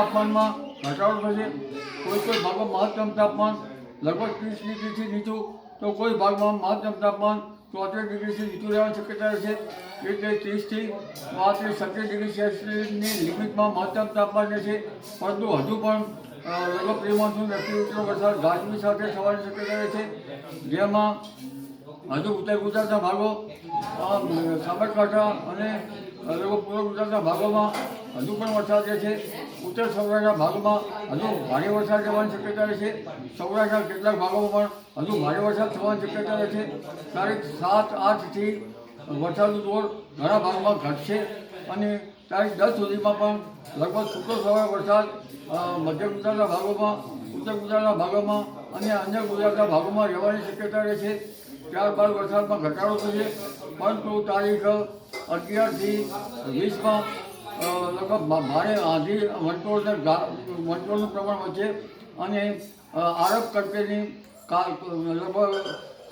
તાપમાનમાં ઘટાડો થશે. કોઈ કોઈ ભાગમાં મહત્તમ તાપમાન લગભગ ત્રીસ ડિગ્રીથી નીચું. તો કોઈ ભાગમાં મહત્તમ તાપમાન ચોતેર ડિગ્રીથી નીચું રહેવાની શક્યતા રહેશે. એટલે ત્રીસથી પાંત્રીસ સત્તર ડિગ્રી સેલ્સિયસની લિમિટમાં મહત્તમ તાપમાન રહેશે. પરંતુ હજુ પણ લગભગ પ્રી મોન્સૂન વ્યક્તિગત વરસાદ ગાજવી સાથે થવાની શક્યતા રહેશે. જેમાં હજુ ઉત્તર ગુજરાતના ભાગો સાબરકાંઠા અને પૂર્વ ગુજરાતના ભાગોમાં હજુ પણ વરસાદ રહે છે. ઉત્તર સૌરાષ્ટ્રના ભાગોમાં હજુ ભારે વરસાદ રહેવાની શક્યતા રહે છે. સૌરાષ્ટ્રના કેટલાક ભાગોમાં પણ હજુ ભારે વરસાદ થવાની શક્યતા રહે છે. તારીખ સાત આઠથી વરસાદનું જોર ઘણા ભાગમાં ઘટશે અને તારીખ દસ સુધીમાં પણ લગભગ છૂટો સવારે વરસાદ મધ્ય ગુજરાતના ભાગોમાં, ઉત્તર ગુજરાતના ભાગોમાં અને અન્ય ગુજરાતના ભાગોમાં રહેવાની શક્યતા રહે છે. ત્યારબાદ વરસાદમાં ઘટાડો થશે. પરંતુ તારીખ અગિયારથી વીસમાં લગભગ ભારે આંધી વંટોળને વંટોળનું પ્રમાણ વધશે અને આરબ કંટ્રીની કા, લગભગ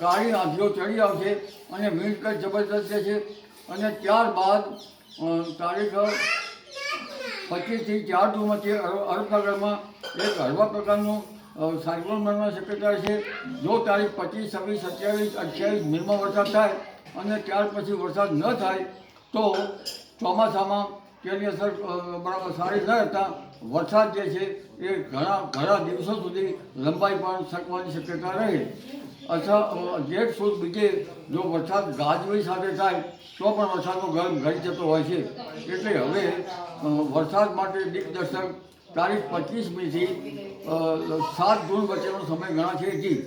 કાળી આંધીઓ ચડી આવશે અને વિન્ડ કટ જબરદસ્ત છે અને ત્યારબાદ તારીખ પચીસથી ચાર જૂનમાંથી અરબનગરમાં એક હળવા પ્રકારનું સાયક્લોન બનવાની શક્યતા છે. જો તારીખ પચીસ, છવ્વીસ, સત્યાવીસ, અઠ્યાવીસ મેમાં વરસાદ થાય અને ત્યાર પછી વરસાદ ન થાય તો ચોમાસામાં તેની અસર બરાબર સારી ન હતા વરસાદ જે છે એ ઘણા ઘણા દિવસો સુધી લંબાઈ પણ શકવાની શક્યતા રહે. અથવા જેઠ સુદ બીજે જો વરસાદ ગાજવી સાથે થાય, તો પણ વરસાદનો ગરમ ઘટી જતો હોય છે. એટલે હવે વરસાદ માટે દિગ્દર્શક તારીખ પચીસમીથી સાત જૂન વચ્ચેનો સમય ગણા છે જી.